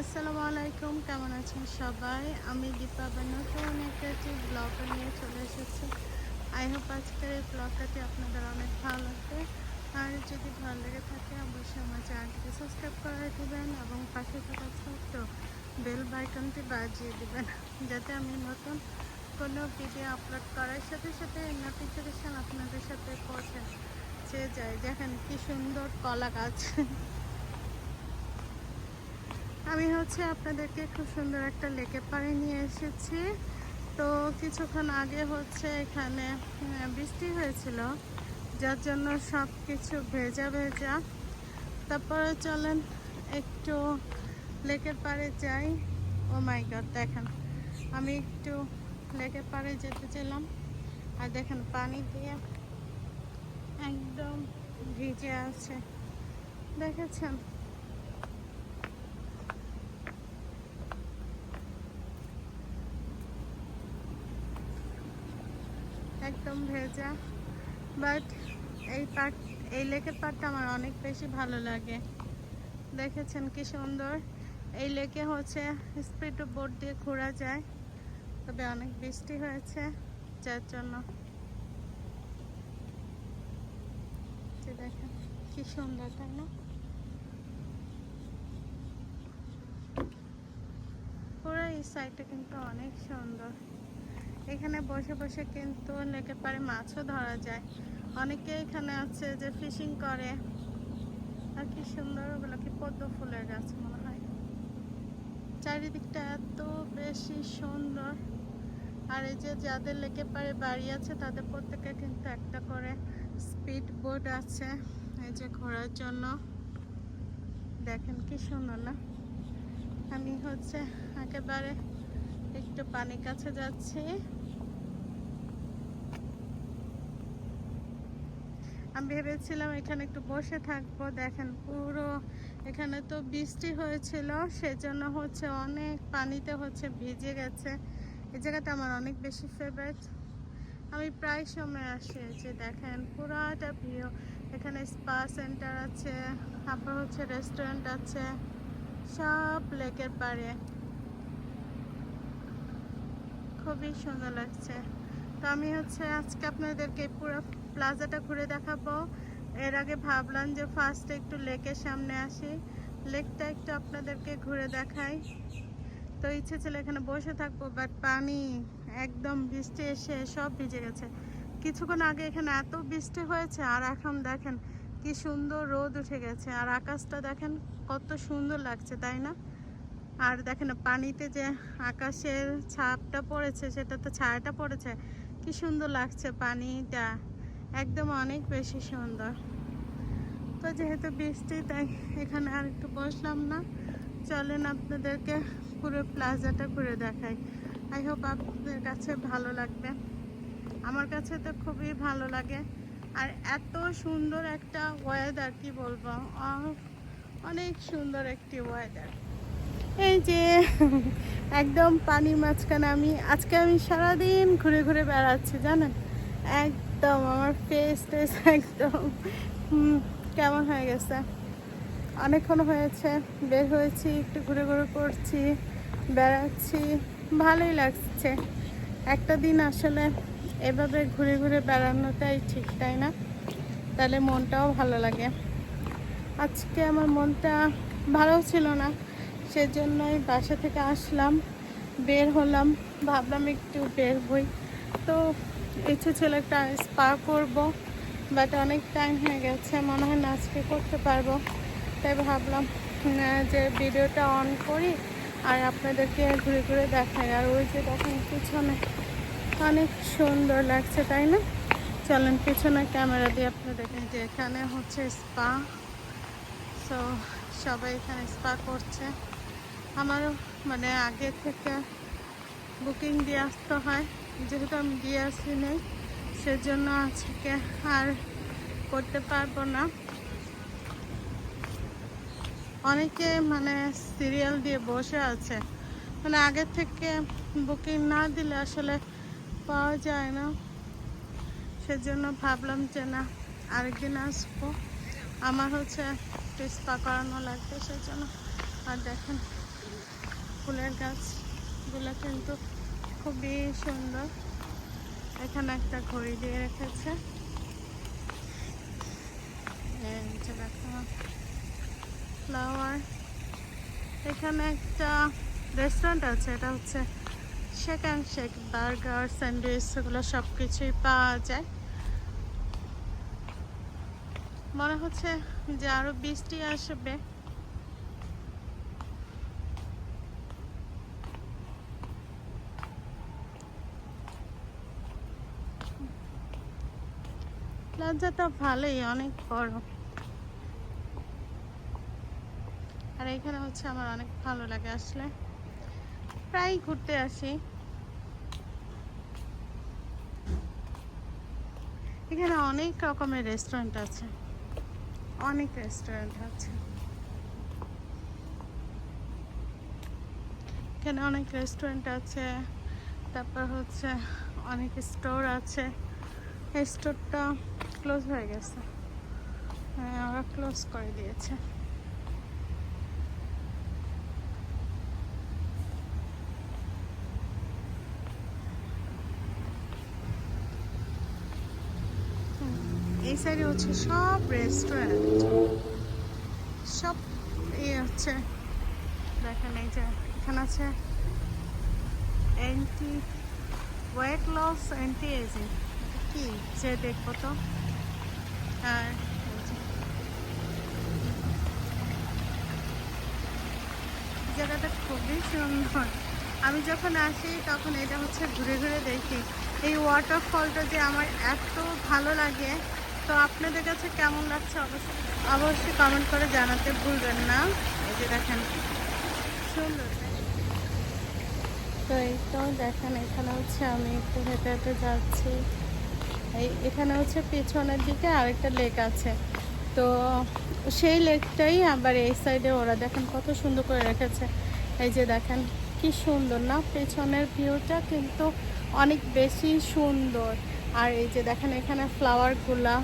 আসসালামু আলাইকুম, কেমন আছেন সবাই? আমি দীপা নতুন একটা ব্লগ নিয়ে চলে এসেছি। আই হোপ আজকের এই ব্লগটাতে আপনাদের অনেক ভালো লাগবে। আর যদি ভালো লেগে থাকে, অবশ্যই আমার চ্যানেলটিকে সাবস্ক্রাইব করে দেবেন এবং পাশে থাকা ছোট্ট বেল বাইকনটি বাজিয়ে দেবেন, যাতে আমি নতুন কোনো ভিডিও আপলোড করার সাথে সাথে নোটিফিকেশান আপনাদের সাথে পৌঁছে যায় দেখেন কি সুন্দর কলা গাছ। আমি হচ্ছে আপনাদেরকে খুব সুন্দর একটা লেকের পাড়ে নিয়ে এসেছি। তো কিছুক্ষণ আগে হচ্ছে এখানে বৃষ্টি হয়েছিল, যার জন্য সব কিছু ভেজা ভেজা। তারপরে চলেন একটু লেকের পাড়ে যাই। ও মাই গড, দেখেন, আমি একটু লেকের পাড়ে যেতে চাইলাম। আর দেখেন, পানি দিয়ে একদম ভিজে আছে। দেখেছেন? একদম ভেজা। বাট এই পার্ট এই লেকের পার্টটা আমার অনেক বেশি ভালো লাগে। দেখেছেন কি সুন্দর? এই লেকে হচ্ছে স্পিড বোট দিয়ে ঘোরা যায়। তবে অনেক বৃষ্টি হয়েছে, যার জন্য। দেখেন কি সুন্দর, তাই না? পুরো এই সাইডটা কিন্তু অনেক সুন্দর। এখানে বসে বসে কিন্তু লেকের পাড়ে মাছও ধরা যায়। অনেকে এখানে আছে যে ফিশিং করে। আর কি সুন্দর ওগুলো, কি পদ্ম ফুলের গাছ মনে হয়। চারিদিকটা এত বেশি সুন্দর। আর এই যে যাদের লেকে পারে বাড়ি আছে, তাদের প্রত্যেকে কিন্তু একটা করে স্পিড বোট আছে। এই যে ঘোরার জন্য। দেখেন কি সুন্দর না? আমি হচ্ছে একেবারে একটু পানির কাছে যাচ্ছি। আমি ভেবেছিলাম এখানে একটু বসে থাকব। দেখেন পুরো এখানে তো বৃষ্টি হয়েছিল, সেজন্য হচ্ছে অনেক পানিতে হচ্ছে ভিজে গেছে। এই জায়গাটা আমার অনেক বেশি ফেভারিট আমি প্রায় সময় আসি যে দেখেন পুরাটা ভিউ এখানে স্পা সেন্টার আছে, তারপর হচ্ছে রেস্টুরেন্ট আছে, সব লেকের পাড়ে। খুবই সুন্দর লাগছে। তো আমি হচ্ছে আজকে আপনাদেরকে পুরো প্লাজাটা ঘুরে দেখাবো। এর আগে ভাবলাম যে ফার্স্টে একটু লেকের সামনে আসি। লেকটা একটু আপনাদেরকে ঘুরে দেখাই। তো ইচ্ছে ছিল এখানে বসে থাকব বাট পানি, একদম বৃষ্টি এসে সব ভিজে গেছে। কিছুক্ষণ আগে এখানে এত বৃষ্টি হয়েছে, আর এখন দেখেন কি সুন্দর রোদ উঠে গেছে। আর আকাশটা দেখেন কত সুন্দর লাগছে, তাই না? আর দেখেন পানিতে যে আকাশের ছাপটা পড়েছে, সেটা তো ছায়াটা পড়েছে, কি সুন্দর লাগছে পানিটা, একদম অনেক বেশি সুন্দর। তো যেহেতু বৃষ্টি, তাই এখানে আর একটু বসলাম না। চলেন আপনাদেরকে পুরো প্লাজাটা ঘুরে দেখাই। আই হোপ আপনাদের কাছে ভালো লাগবে। আমার কাছে তো খুবই ভালো লাগে। আর এত সুন্দর একটা ওয়েদার কি বলব? অনেক সুন্দর একটি ওয়েদার এই যে, একদম পানির মাঝখানে আমি, আজকে আমি সারাদিন ঘুরে ঘুরে বেড়াচ্ছি জানেন একদম, আমার ফেস টেস একদম কেমন হয়ে গেছে? অনেকক্ষণ হয়েছে, বের হয়েছি, একটু ঘুরে ঘুরে করছি বেড়াচ্ছি, ভালোই লাগছে। একটা দিন আসলে এভাবে ঘুরে ঘুরে বেড়ানোটাই ঠিক, তাই না? তাহলে মনটাও ভালো লাগে। আজকে আমার মনটা ভালো ছিল না। সেজন্যই বাসা থেকে আসলাম, বের হলাম, ভাবলাম একটু বের হই। তো ইচ্ছে ছিল একটা স্পা করব বাট অনেক টাইম হয়ে গেছে, মনে হয় না আজকে করতে পারব। তাই ভাবলাম যে ভিডিওটা অন করি আর আপনাদেরকে ঘুরে ঘুরে দেখাই। আর ওই যে দেখেন পিছনে, অনেক সুন্দর লাগছে, তাই না? চলেন পিছনে ক্যামেরা দিয়ে আপনাদেরকে যে এখানে হচ্ছে স্পা সো সবাই এখানে স্পা করছে। আমারও মানে আগে থেকে বুকিং দিয়ে আসতে হয়। যেহেতু আমি দিয়ে আসি নেই, সেজন্য আজকে আর করতে পারব না। অনেকে মানে সিরিয়াল দিয়ে বসে আছে। মানে আগে থেকে বুকিং না দিলে আসলে পাওয়া যায় না। সেজন্য ভাবলাম যে না, আরেকদিন আসব। আমার হচ্ছে স্পা করানো লাগবে, সেজন্য আর দেখেন। ফুলের গাছগুলো কিন্তু খুবই সুন্দর। এখানে একটা ঘড়ি দিয়ে রেখেছে। ফ্লাওয়ার এখানে একটা রেস্টুরেন্ট আছে, এটা হচ্ছে shake and shake burger sandwich এগুলো সব কিছুই পাওয়া যায়। মনে হচ্ছে যে আরও বৃষ্টি আসবে। প্লাজাটা ভালোই, অনেক বড়। আর এখানে হচ্ছে আমার অনেক ভালো লাগে আসলে। প্রায় ঘুরতে আসি। এখানে অনেক রকমের রেস্টুরেন্ট আছে। অনেক রেস্টুরেন্ট আছে। এখানে অনেক রেস্টুরেন্ট আছে। তারপর হচ্ছে অনেক স্টোর আছে। এই স্টোরটা ক্লোজ হয়ে গেছে। হ্যাঁ ওরা ক্লোজ করে দিয়েছে। এই সাইডে হচ্ছে সব রেস্টুরেন্ট সব এই হচ্ছে। দেখেন এই যে, এখানে আছে anti weight loss anti aging কি? যে দেখব তো। আর এই যে। জায়গাটা খুবই সুন্দর। আমি যখন আসি তখন এটা হচ্ছে ঘুরে ঘুরে দেখি। এই ওয়াটারফলটা যে আমার এত ভালো লাগে। তো আপনাদের কাছে কেমন লাগছে অবশ্যই অবশ্যই কমেন্ট করে জানাতে ভুলবেন না। এই যে দেখেন, সুন্দর। তো এই তো দেখেন, এখানে হচ্ছে আমি একটু হেঁটে হেঁটে যাচ্ছি। এখানে হচ্ছে পেছনের দিকে আরেকটা লেক আছে। তো সেই লেকটাই আবার এই সাইডে ওরা দেখেন কত সুন্দর করে রেখেছে। এই যে দেখেন কি সুন্দর না? পেছনের ভিউটা কিন্তু অনেক বেশি সুন্দর। আর এই যে দেখেন এখানে ফ্লাওয়ারগুলা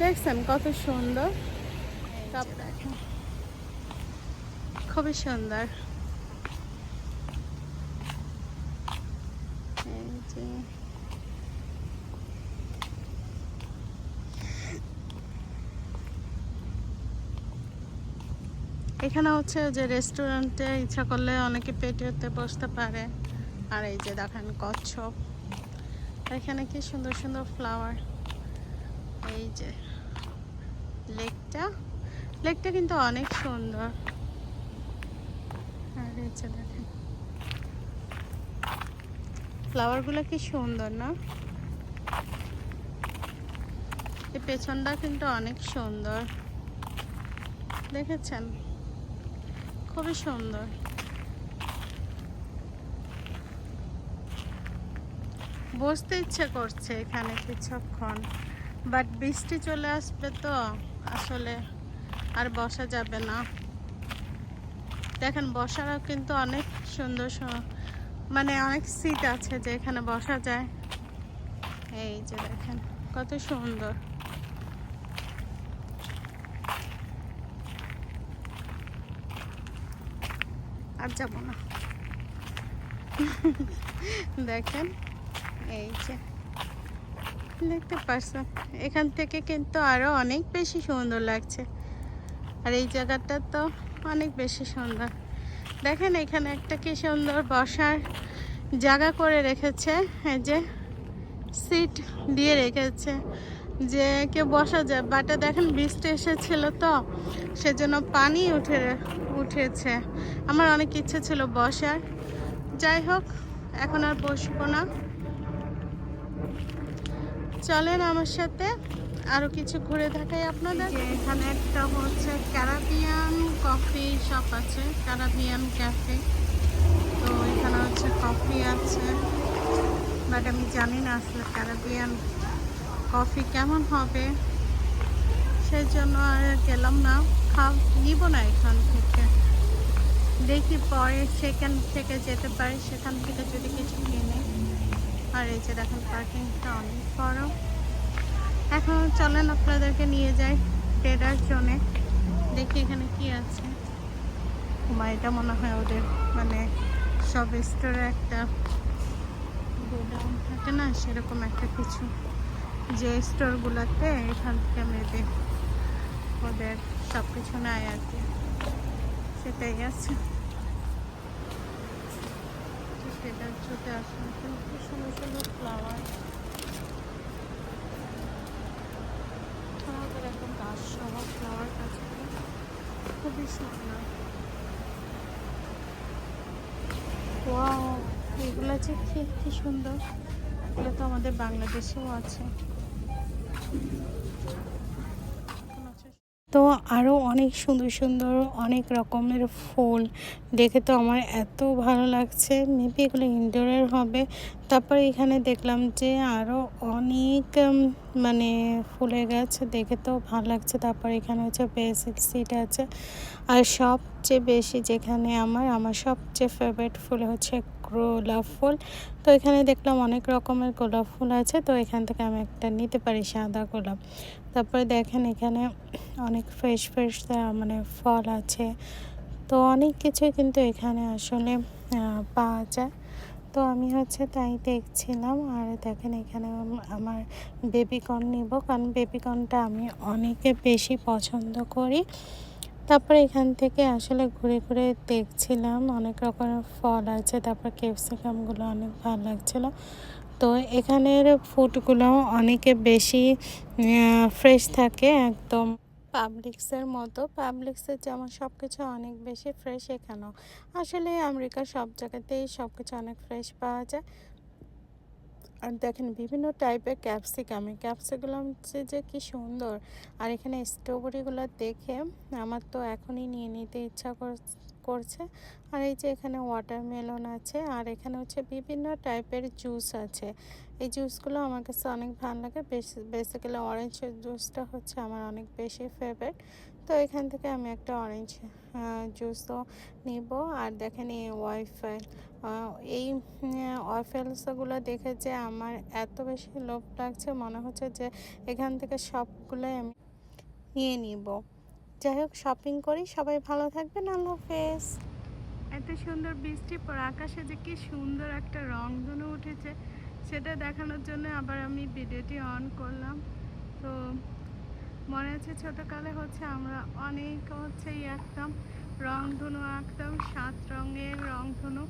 দেখছেন কত সুন্দর? দেখেন। খুবই সুন্দর। এই যে এখানে হচ্ছে যে রেস্টুরেন্টে ইচ্ছা করলে অনেকে পেটিওতে বসতে পারে। আর এই যে দেখেন কচ্ছপ। এখানে কি সুন্দর সুন্দর ফ্লাওয়ার এই যে লেকটা লেকটা কিন্তু অনেক সুন্দর। আর এই যে দেখেন। ফ্লাওয়ারগুলো কি সুন্দর, না? এই পেছনটা কিন্তু অনেক সুন্দর। দেখেছেন? খুবই সুন্দর। বসতে ইচ্ছে করছে এখানে কিছুক্ষণ বাট বৃষ্টি চলে আসবে তো, আসলে আর বসা যাবে না। দেখেন, বসারও কিন্তু অনেক সুন্দর মানে অনেক সিট আছে যে এখানে বসা যায়। এই যে দেখেন, কত সুন্দর। আর যাব না। দেখেন, এই যে, দেখতে পারছেন? এখান থেকে কিন্তু আরও অনেক বেশি সুন্দর লাগছে। আর এই জায়গাটা তো অনেক বেশি সুন্দর। দেখেন এখানে একটা কি সুন্দর বসার জায়গা করে রেখেছে। এই যে, সিট দিয়ে রেখেছে। যে কেউ বসা যায়, বাটে দেখেন বৃষ্টি এসেছিল তো, সেজন্য পানি উঠে, উঠেছে। আমার অনেক ইচ্ছে ছিল বসার। যাই হোক, এখন আর বসবো না। চলেন আমার সাথে, আরও কিছু ঘুরে দেখাই আপনাদের। এখানে একটা হচ্ছে ক্যারাবিয়ান কফি শপ আছে ক্যারাবিয়ান ক্যাফে তো এখানে হচ্ছে কফি আছে বাট আমি জানি না আসলে ক্যারাবিয়ান কফি কেমন হবে? সেই জন্য আর গেলাম না। খাও, নিব না এখান থেকে। দেখি পরে সেখান থেকে যেতে পারি। সেখান থেকে যদি কিছু কিনে। আর এই যে দেখেন পার্কিংটা অনেক বড়। এখন চলেন আপনাদেরকে নিয়ে যাই ট্রেডার জোনে দেখি এখানে কি আছে। মা, এটা মনে হয় ওদের মানে সব স্টোরে একটা গোডাউন থাকে না, সেরকম একটা কিছু। যে স্টোরগুলোতে এখান থেকে মেয়েদের, ওদের সব কিছু নেয় আর কি। সেটাই আছে। সেটা ছুটে আসলাম। কিন্তু সুন্দর সুন্দর ফ্লাওয়ার আমাদের গাছ সহ ফ্লাওয়ার গাছগুলো খুবই সুন্দর। এগুলো যে কি কি সুন্দর। এগুলো তো আমাদের বাংলাদেশেও আছে। তো আরও অনেক সুন্দর সুন্দর অনেক রকমের ফুল। দেখে তো আমার এত ভালো লাগছে। মেবি এগুলো ইনডোরের হবে। তারপরে এখানে দেখলাম যে আরও অনেক মানে ফুলের গাছ দেখে তো ভালো লাগছে। তারপরে এখানে হচ্ছে বেসিক সিট আছে। আর সবচেয়ে বেশি যেখানে আমার আমার সবচেয়ে ফেভারিট ফুল হচ্ছে গোলাপ ফুল। তো এখানে দেখলাম অনেক রকমের গোলাপ ফুল আছে। তো এখান থেকে আমি একটা নিতে পারি সাদা গোলাপ। তারপরে দেখেন এখানে অনেক ফ্রেশ ফ্রেশ মানে ফল আছে। তো অনেক কিছুই কিন্তু এখানে আসলে পাওয়া যায়। তো আমি হচ্ছে তাই দেখছিলাম। আর দেখেন এখানে আমার বেবিকর্ন নিব। কারণ বেবিকর্নটা আমি অনেকে বেশি পছন্দ করি। তারপরে এখান থেকে আসলে ঘুরে ঘুরে দেখছিলাম, অনেক রকমের ফল আছে, তারপর ক্যাপসিকামগুলো অনেক ভালো লাগছিল। তো এখানের ফুডগুলো অনেকে বেশি ফ্রেশ থাকে একদম পাবলিক্সের মতো। পাবলিক্সের যেমন সব কিছু অনেক বেশি ফ্রেশ এখানেও। আসলে আমেরিকার সব জায়গাতেই সব কিছু অনেক ফ্রেশ পাওয়া যায়। আর দেখেন বিভিন্ন টাইপের ক্যাপসিকাম ক্যাপসিকাম হচ্ছে যে কি সুন্দর। আর এখানে স্ট্রবেরিগুলো দেখে আমার তো এখনই নিয়ে নিতে ইচ্ছা কর- করছে। আর এই যে এখানে ওয়াটারমেলন আছে, আর এখানে হচ্ছে বিভিন্ন টাইপের জুস আছে। এই জুসগুলো আমার কাছে অনেক ভালো লাগে। বেসিক্যালি অরেঞ্জ জুসটা হচ্ছে আমার অনেক বেশি ফেভারিট তো এখান থেকে আমি একটা অরেঞ্জ জুসও নিব। আর দেখেন এই ওয়াইফাই এই ওয়াইফেলসগুলো দেখে যে আমার এত বেশি লোভ লাগছে। মনে হচ্ছে যে এখান থেকে সবগুলোই আমি নিয়ে নিব। যাই হোক শপিং করি। সবাই ভালো থাকবেন। আল্লাহ হাফেজ। এত সুন্দর বৃষ্টি পর আকাশে যে কি সুন্দর একটা রংধনু উঠেছে। সেটা দেখানোর জন্য আবার আমি ভিডিওটি অন করলাম। তো মনে আছে ছোটোকালে হচ্ছে আমরা অনেক হচ্ছে আঁকতাম। রংধনু আঁকতাম, সাত রঙের রংধনু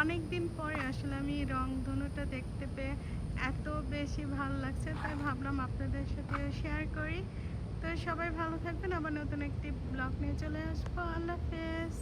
অনেক দিন পরে আসলে আমি রংধনুটা দেখতে পেয়ে এত বেশি ভালো লাগছে। তাই ভাবলাম আপনাদের সাথে শেয়ার করি। তো সবাই ভালো থাকবেন আবার নতুন একটি ব্লগ নিয়ে চলে আসব। আল্লাহ হাফেজ।